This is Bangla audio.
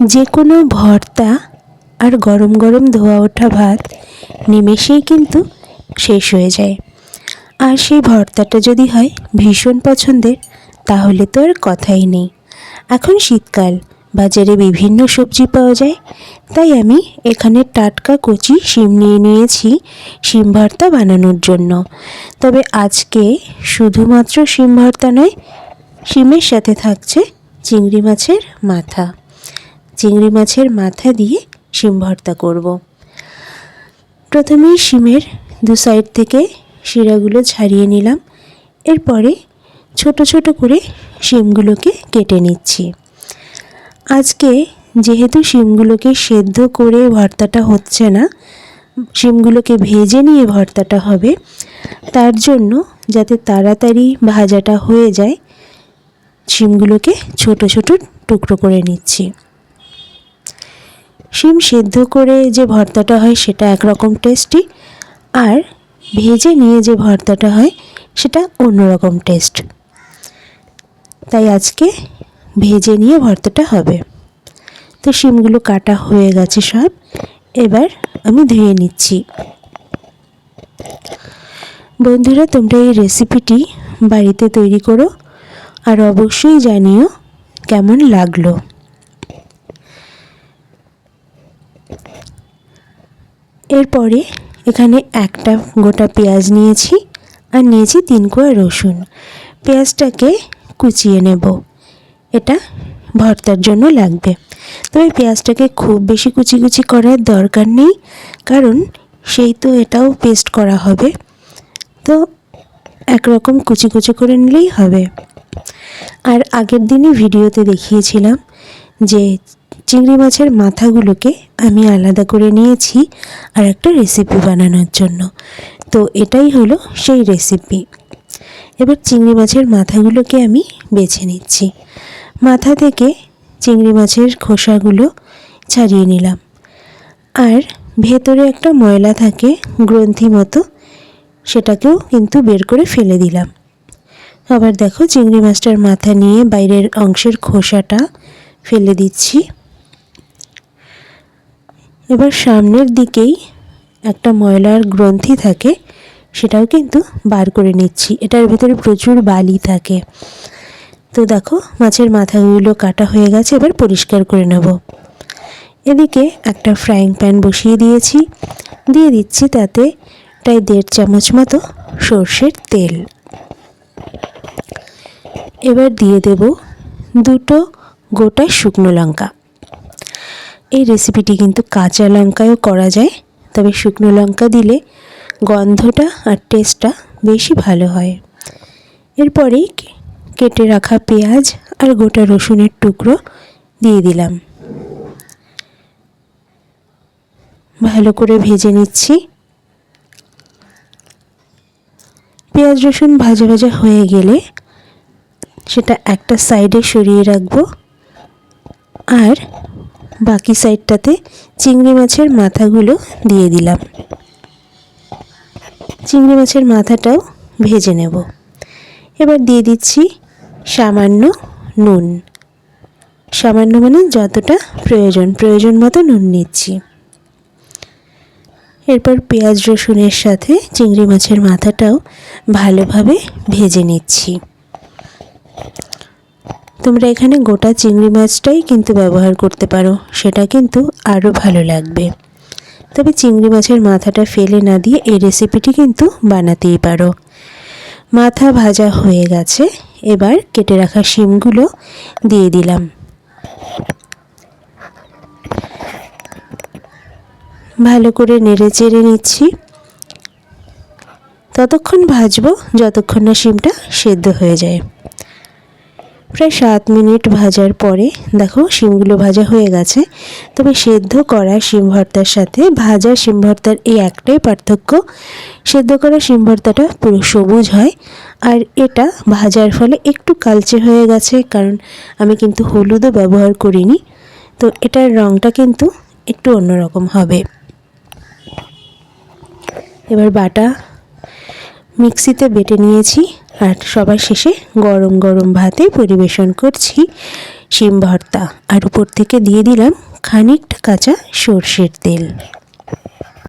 যে কোনো ভর্তা আর গরম গরম ধোয়া ওঠা ভাত নিমেষেই কিন্তু শেষ হয়ে যায়। আর সেই ভর্তাটা যদি হয় ভীষণ পছন্দের, তাহলে তো আর কথাই নেই। এখন শীতকাল, বাজারে বিভিন্ন সবজি পাওয়া যায়, তাই আমি এখানে টাটকা কচি শিম নিয়ে নিয়েছি শিম ভর্তা বানানোর জন্য। তবে আজকে শুধুমাত্র শিম ভর্তা নয়, শিমের সাথে থাকছে চিংড়ি মাছের মাথা। চিংড়ি মাছের মাথা দিয়ে শিম ভর্তা করব। প্রথমেই শিমের দু সাইড থেকে শিরাগুলো ছাড়িয়ে নিলাম। এরপরে ছোট ছোট করে শিমগুলোকে কেটে নিচ্ছি। আজকে যেহেতু শিমগুলোকে সেদ্ধ করে ভর্তাটা হচ্ছে না, শিমগুলোকে ভেজে নিয়ে ভর্তাটা হবে, তার জন্য যাতে তাড়াতাড়ি ভাজাটা হয়ে যায়, শিমগুলোকে ছোট ছোট টুকরো করে নিচ্ছি। শিম সেদ্ধ করে যে ভর্তাটা হয় সেটা একরকম টেস্টি আর ভেজে নিয়ে যে ভর্তাটা হয় সেটা অন্যরকম টেস্ট তাই আজকে ভেজে নিয়ে ভর্তাটা হবে। তো শিমগুলো কাটা হয়ে গেছে সব। এবার আমি ধুয়ে নিচ্ছি। বন্ধুরা, তোমরা এই রেসিপিটি বাড়িতে তৈরি করো, আর অবশ্যই জানিও কেমন লাগল। এরপরে এখানে একটা গোটা পেঁয়াজ নিয়েছি আর নিয়েছি তিন কোয়া রসুন। পেঁয়াজটাকে কুচিয়ে নেব। এটা ভর্তার জন্য লাগবে। তবে পেঁয়াজটাকে খুব বেশি কুচি কুচি করার দরকার নেই, কারণ সেই তো এটাও পেস্ট করা হবে। তো একরকম কুচি কুচি করে নিলেই হবে। আর আগের দিনই ভিডিওতে দেখিয়েছিলাম যে চিংড়ি মাছের মাথাগুলোকে আমি আলাদা করে নিয়েছি আর একটা রেসিপি বানানোর জন্য। তো এটাই হলো সেই রেসিপি এবার চিংড়ি মাছের মাথাগুলোকে আমি বেছে নিচ্ছি। মাথা থেকে চিংড়ি মাছের খোসাগুলো ছাড়িয়ে নিলাম। আর ভেতরে একটা ময়লা থাকে গ্রন্থি মতো, সেটাকেও কিন্তু বের করে ফেলে দিলাম। আবার দেখো চিংড়ি মাছটার মাথা নিয়ে বাইরের অংশের খোসাটা ফেলে দিচ্ছি। এবার সামনের দিকেই একটা ময়লার গ্রন্থি থাকে, সেটাও কিন্তু বার করে নিচ্ছি। এটার ভিতরে প্রচুর বালি থাকে। তো দেখো, মাছের মাথাগুলো কাটা হয়ে গেছে, এবার পরিষ্কার করে নেব। এদিকে একটা ফ্রাইং প্যান বসিয়ে দিয়েছি। দিয়ে দিচ্ছি তাতে প্রায় দেড় চামচ মতো সর্ষের তেল। এবার দিয়ে দেব দুটো গোটা শুকনো লঙ্কা। এই রেসিপিটি কিন্তু কাঁচা লঙ্কায়ও করা যায়, তবে শুকনো লঙ্কা দিলে গন্ধটা আর টেস্টটা বেশি ভালো হয়। এরপরেই কেটে রাখা পেঁয়াজ আর গোটা রসুনের টুকরো দিয়ে দিলাম। ভালো করে ভেজে নিচ্ছি। পেঁয়াজ রসুন ভাজা ভাজা হয়ে গেলে সেটা একটা সাইডে সরিয়ে রাখব। আর বাকি সাইডটাতে চিংড়ি মাছের মাথাগুলো দিয়ে দিলাম। চিংড়ি মাছের মাথাটাও ভেজে নেব। এবার দিয়ে দিচ্ছি সামান্য নুন। সামান্য মানে যতটা প্রয়োজন প্রয়োজন মতো নুন নিচ্ছি। এরপর পেঁয়াজ রসুনের সাথে চিংড়ি মাছের মাথাটাও ভালোভাবে ভেজে নিচ্ছি। তোমরা এখানে গোটা চিংড়ি মাছটাই কিন্তু ব্যবহার করতে পারো। সেটা কিন্তু আরও ভালো লাগবে। তবে চিংড়ি মাছের মাথাটা ফেলে না দিয়ে এই রেসিপিটি কিন্তু বানাতেই পারো। মাথা ভাজা হয়ে গেছে। এবার কেটে রাখা শিমগুলো দিয়ে দিলাম। ভালো করে নেড়ে চেড়ে নিচ্ছি। ততক্ষণ ভাজবো যতক্ষণ না শিমটা সেদ্ধ হয়ে যায়। প্রায় সাত মিনিট ভাজার পরে দেখো শিমগুলো ভাজা হয়ে গেছে। তবে সেদ্ধ করা শিম ভর্তার সাথে ভাজা শিম ভর্তার এই একটাই পার্থক্য। সেদ্ধ করা শিম ভর্তাটা পুরো সবুজ হয় আর এটা ভাজার ফলে একটু কালচে হয়ে গেছে কারণ আমি কিন্তু হলুদও ব্যবহার করিনি। তো এটার রঙটা কিন্তু একটু অন্যরকম হবে। এবার বাটা মিক্সিতে বেটে নিয়েছি। আর সবাই শেষে গরম গরম ভাতে পরিবেশন করছি শিম ভর্তা। আর উপর থেকে দিয়ে দিলাম খানিকটা কাঁচা সর্ষের তেল।